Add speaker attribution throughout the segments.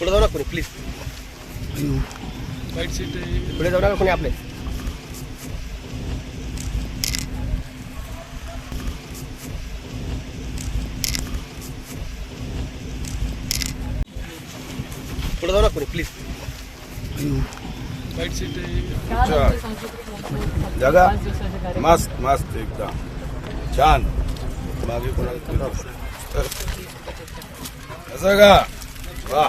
Speaker 1: पुढे जाऊ नका कोणी प्लीज
Speaker 2: वाईट सीट आहे.
Speaker 1: पुढे जाऊ नका कोणी आपले. पुढे जाऊ नका कोणी प्लीज
Speaker 2: वाईट सीट
Speaker 3: जगा. मस्त मस्त एकदम. छान. मागे कोणाला कसं का वा.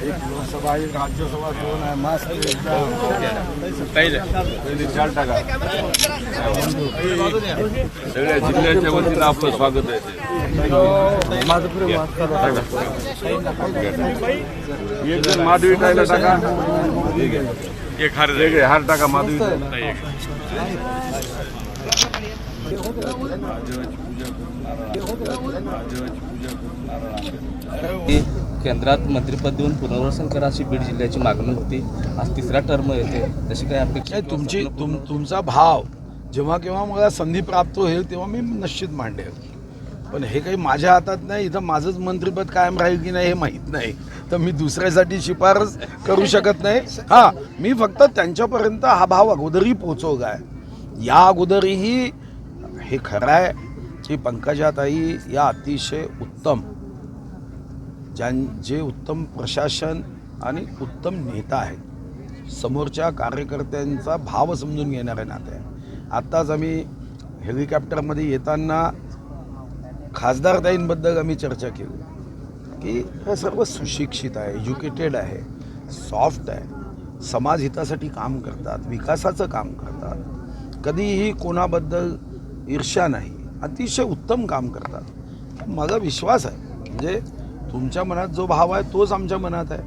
Speaker 3: एक लोकसभा एक राज्यसभा दोन आहे. पहिले. चार टाका.
Speaker 4: सगळ्या जिल्ह्याच्या वतीनं आपलं स्वागत आहे. एक जण माधवी टायला टाका. एक हार वेगळे हार टाका माधवी
Speaker 5: केंद्रात मंत्रिपद देऊन पुनर्वसन करा अशी बीड जिल्ह्याची मागणी होती. आज तिसरा टर्म येते. तशी काही अपेक्षा
Speaker 3: तुमची तुम तुमचा भाव जेव्हा केव्हा मला संधी प्राप्त होईल तेव्हा मी निश्चित मांडेल. पण हे काही माझ्या हातात नाही इथं माझंच मंत्रिपद कायम राहील की नाही हे माहीत नाही. तर मी दुसऱ्यासाठी शिफारस करू शकत नाही. हां मी फक्त त्यांच्यापर्यंत हा भाव अगोदरही पोचवला आहे. या अगोदरही हे खरं आहे की पंकजाताई या अतिशय उत्तम ज्यां जे उत्तम प्रशासन आणि उत्तम नेता आहेत. समोरच्या कार्यकर्त्यांचा भाव समजून घेणारे नाते आहे आत्ताच आम्ही हेलिकॉप्टरमध्ये येताना खासदारताईंबद्दल आम्ही चर्चा केली की हे सर्व सुशिक्षित आहे एज्युकेटेड आहे सॉफ्ट आहे. समाज हितासाठी काम करतात विकासाचं काम करतात. कधीही कोणाबद्दल ईर्ष्या नाही अतिशय उत्तम काम करतात. माझा विश्वास आहे म्हणजे तुमच्या मनात जो भाव आहे तोच आमच्या मनात आहे.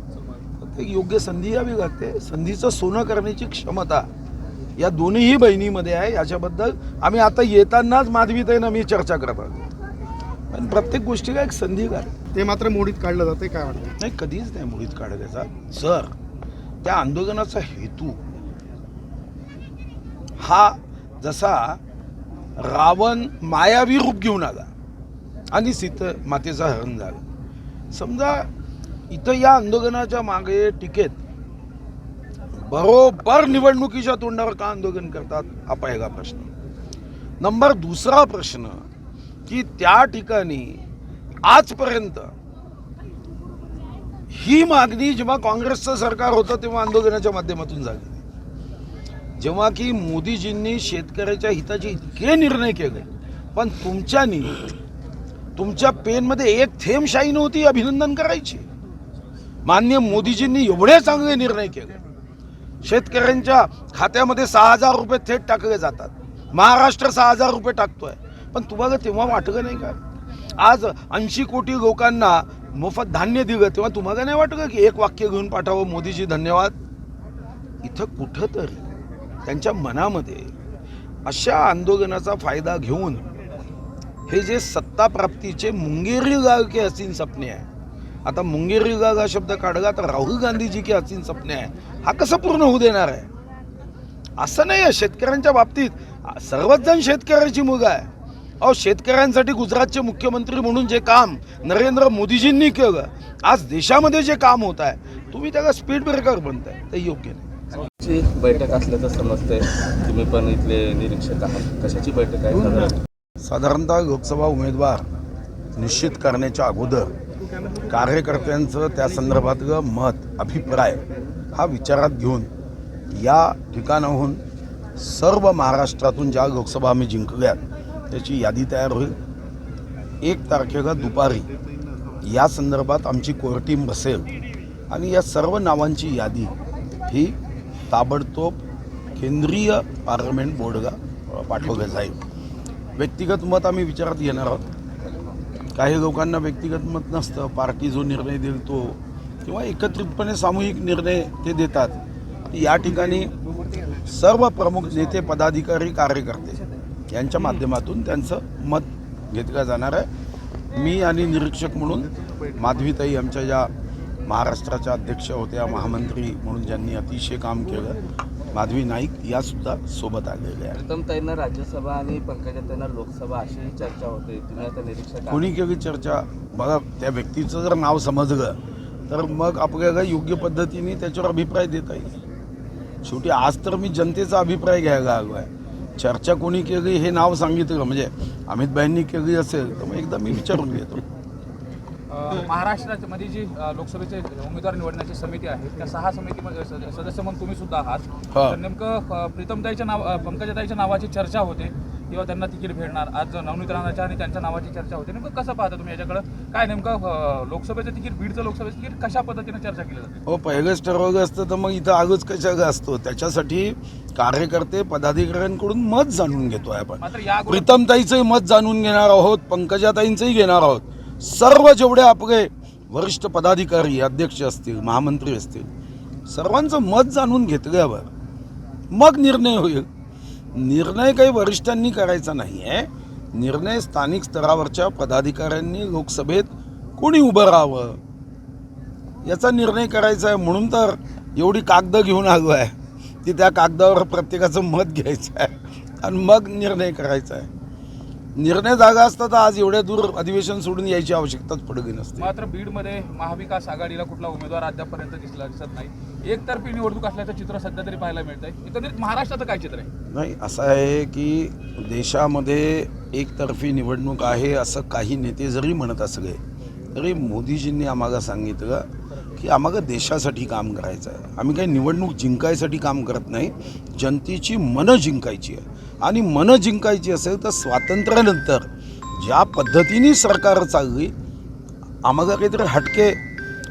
Speaker 3: फक्त एक योग्य संधी यावी लागते. संधीचं सोनं करण्याची क्षमता या दोन्हीही बहिणीमध्ये आहे. याच्याबद्दल आम्ही आता येतानाच माधवीताईनं मी चर्चा करत आहोत पण प्रत्येक गोष्टीला एक संधी काय
Speaker 6: ते मात्र मोडीत काढलं जाते काय वाटतं?
Speaker 3: नाही कधीच नाही मुळीत काढत त्याचा जर त्या आंदोलनाचा हेतू हा जसा रावण मायावी रूप घेऊन आला आणि सीत मातेचा हरण झाला. समजा इथं या आंदोलनाच्या मागे टिकेत बरोबर निवडणुकीच्या तोंडावर का आंदोलन करतात हा पहिला प्रश्न. नंबर दुसरा प्रश्न की त्या ठिकाणी आजपर्यंत ही मागणी जेव्हा काँग्रेसचं सरकार होतं तेव्हा आंदोलनाच्या माध्यमातून झाली. जेव्हा की मोदीजींनी शेतकऱ्याच्या हिताचे इतके निर्णय केले पण तुमच्यानी तुमच्या पेनमध्ये एक थेंब शाई नव्हती अभिनंदन करायची. मान्य मोदीजींनी एवढे चांगले निर्णय केले. शेतकऱ्यांच्या खात्यामध्ये सहा हजार रुपये थेट टाकले जातात. महाराष्ट्र सहा हजार रुपये टाकतोय. पण तुम्हाला तेव्हा वाटलं नाही का? आज ऐंशी कोटी लोकांना मोफत धान्य दिलं तेव्हा तुम्हाला नाही वाटलं की एक वाक्य घेऊन पाठावं मोदीजी धन्यवाद? इथं कुठंतरी त्यांच्या मनामध्ये अशा आंदोलनाचा फायदा घेऊन हे जे सत्ताप्राप्तीचे मुंगेरी गाव के हसीन सपने आहे. आता मुंगेरी गाव हा शब्द काढला तर राहुल गांधीजी के हसीन सपने आहे. हा कसं पूर्ण होऊ देणार आहे? असं नाही आहे शेतकऱ्यांच्या बाबतीत सर्वच जण शेतकऱ्याची मुगा आहे. अहो शेतकऱ्यांसाठी गुजरातचे मुख्यमंत्री म्हणून जे काम नरेंद्र मोदीजींनी केलं आज देशामध्ये जे काम होत आहे तुम्ही त्याला स्पीड ब्रेकर बनताय. ते योग्य नाही.
Speaker 5: बैठक असल्याचं समजतंय. तुम्ही पण इथले निरीक्षक आहात. कशाची बैठक आहे? साधारण?
Speaker 3: साधारणतः लोकसभा उमेदवार निश्चित करण्याच्या अगोदर कार्यकर्त्यांचं त्या संदर्भातलं मत अभिप्राय हा विचारात घेऊन या ठिकाणाहून सर्व महाराष्ट्रातून ज्या लोकसभा आम्ही जिंकल्यात त्याची यादी तयार होईल. एक तारखेला दुपारी या संदर्भात आमची कोर टीम बसेल आणि या सर्व नावांची यादी ही ताबडतोब केंद्रीय पार्लमेंट बोर्डला पाठवलं जाईल. व्यक्तिगत मत आम्ही विचारात घेणार आहोत. काही लोकांना व्यक्तिगत मत नसतं. पार्टी जो निर्णय देईल तो किंवा एकत्रितपणे सामूहिक निर्णय ते देतात. या ठिकाणी सर्व प्रमुख नेते पदाधिकारी कार्यकर्ते यांच्या माध्यमातून त्यांचं मत घेतलं जाणार आहे. मी आणि निरीक्षक म्हणून माधवीताई आमच्या ज्या महाराष्ट्राच्या अध्यक्ष होत्या महामंत्री म्हणून ज्यांनी अतिशय काम केलं माधवी नाईक यासुद्धा सोबत आलेल्या आहेत.
Speaker 5: राज्यसभा आणि पंकजाताईंना लोकसभा अशी चर्चा होते. तुम्ही आता निरीक्षक.
Speaker 3: कोणी केली चर्चा? बघा त्या व्यक्तीचं जर नाव समजलं तर मग आपल्याला योग्य पद्धतीने त्याच्यावर अभिप्राय देता येईल. शेवटी आज तर मी जनतेचा अभिप्राय घ्यायला आलो आहे. चर्चा कोणी केली हे नाव सांगितलं म्हणजे अमितभाईंनी केली असेल तर मग एकदा मी विचारून घेतो.
Speaker 2: महाराष्ट्रामध्ये जी लोकसभेचे उमेदवार निवडण्याची समिती आहे त्या सहा समितीमध्ये सद- सदस्य म्हणून तुम्ही सुद्धा आहात. तर नेमकं प्रीतमताईच्या नाव पंकजाताईच्या नावाची चर्चा होते किंवा त्यांना तिकीट भेटणार. आज नवनीत राणाच्या आणि त्यांच्या नावाची चर्चा होते. नेमकं कसं पाहता तुम्ही याच्याकडं? काय नेमकं लोकसभेचं तिकीट बीडचं लोकसभेचं तिकीट कशा पद्धतीने चर्चा केली जाते?
Speaker 3: हो पहिलेच ठरवलं असतं तर मग इथं आगच कशाला असतो? त्याच्यासाठी कार्यकर्ते पदाधिकाऱ्यांकडून मत जाणून घेतोय आपण. प्रीतमताईचंही मत जाणून घेणार आहोत पंकजाताईंचंही घेणार आहोत. सर्व जेवढे आपले वरिष्ठ पदाधिकारी अध्यक्ष असतील महामंत्री असतील सर्वांचं मत जाणून घेतल्यावर मग निर्णय होईल. निर्णय काही वरिष्ठांनी करायचा नाही आहे निर्णय स्थानिक स्तरावरच्या पदाधिकाऱ्यांनी लोकसभेत कोणी उभं राहावं? याचा निर्णय करायचा आहे म्हणून तर एवढी कागदं घेऊन आलो आहे की त्या कागदावर प्रत्येकाचं मत घ्यायचं आहे आणि मग निर्णय करायचा आहे. निर्णय जागा असता तर आज एवढ्या दूर अधिवेशन सोडून यायची आवश्यकताच पडली नसते.
Speaker 2: मात्र बीडमध्ये महाविकास आघाडीला कुठला उमेदवार अद्यापर्यंत दिसला दिसत नाही. एकतर्फी निवडणूक असल्याचं चित्र सध्या तरी पाहायला मिळतंय. एकंदरीत महाराष्ट्राचं काय चित्र आहे?
Speaker 3: नाही असं आहे की देशामध्ये एकतर्फी निवडणूक आहे असं काही नेते जरी म्हणत असले तरी मोदीजींनी आम्हाला सांगितलं की आम्हाला देशासाठी काम करायचं आहे. आम्ही काही निवडणूक जिंकायसाठी काम करत नाही जनतेची मनं जिंकायची आहे. आणि मनं जिंकायची असेल तर स्वातंत्र्यानंतर ज्या पद्धतीने सरकार चालली आम्हाला काहीतरी हटके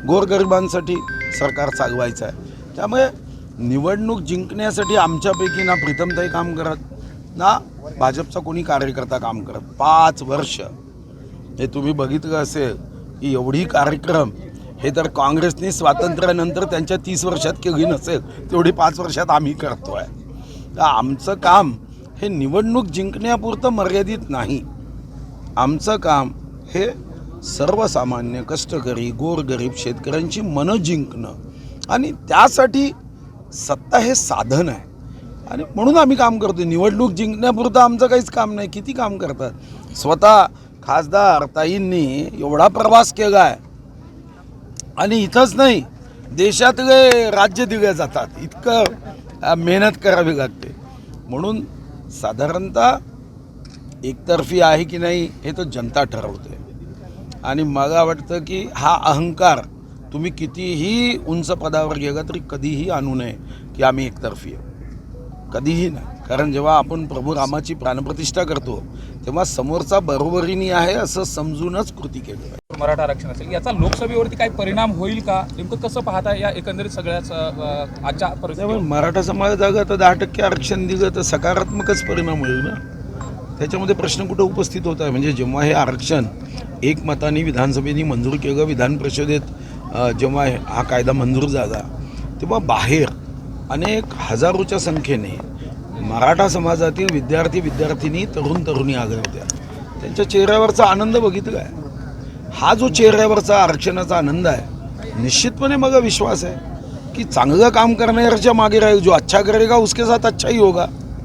Speaker 3: गोरगरिबांसाठी सरकार चालवायचं आहे. त्यामुळे निवडणूक जिंकण्यासाठी आमच्यापैकी ना प्रीतमताई काम करत ना भाजपचा कोणी कार्यकर्ता काम करत. पाच वर्ष हे तुम्ही बघितलं असेल की एवढी कार्यक्रम हे तर काँग्रेसने स्वातंत्र्यानंतर त्यांच्या तीस वर्षात केली नसेल तेवढी पाच वर्षात आम्ही करतो आहे तर आमचं काम हे निवडणूक जिंकण्यापुरतं मर्यादित नाही. आमचं काम हे सर्वसामान्य कष्टकरी गोरगरीब शेतकऱ्यांची मनं जिंकणं आणि त्यासाठी सत्ता हे साधन आहे. आणि म्हणून आम्ही काम करतो निवडणूक जिंकण्यापुरतं आमचं काहीच काम नाही. किती काम करतात? स्वतः खासदार ताईंनी एवढा प्रवास केला आहे आणि इथंच नाही देशातले राज्य दिले जातात. इतकं मेहनत करावी लागते. म्हणून साधारणतः एकतर्फी आहे की नाही हे तर जनता ठरवते आणि मला वाटतं की हा अहंकार तुम्ही कितीही उंच पदावर गेला तरी कधीही आणू नये की आम्ही एकतर्फी आहे कधीही नाही. कारण जेव्हा आपण प्रभू रामाची प्राणप्रतिष्ठा करतो तेव्हा समोरचा बरोबरीने आहे असं समजूनच कृती केली आहे
Speaker 2: मराठा आरक्षण असेल याचा लोकसभेवरती काय परिणाम होईल का? नेमकं कसं पाहता या एकंदरीत सगळ्याच आजच्या परिस्थिती
Speaker 3: मराठा समाज जागा तर दहा टक्के आरक्षण दिलं तर सकारात्मकच परिणाम होईल ना? त्याच्यामध्ये प्रश्न कुठं उपस्थित होत आहे? म्हणजे जेव्हा हे आरक्षण एक मताने विधानसभेने मंजूर केलं विधान परिषदेत जेव्हा हे- हा कायदा मंजूर झाला तेव्हा बाहेर अनेक हजारोच्या संख्येने मराठा समाजातील विद्यार्थी विद्यार्थिनी तरुण तरुणी आल्या होत्या. त्यांच्या चेहऱ्यावरचा आनंद बघितला आहे हा जो चेहऱ्यावरचा आरक्षणाचा आनंद आहे निश्चितपणे मग विश्वास आहे की चांगलं काम करण्याच्या मागे राहील जो अच्छा करेगा उसके साथ अच्छा ही होगा.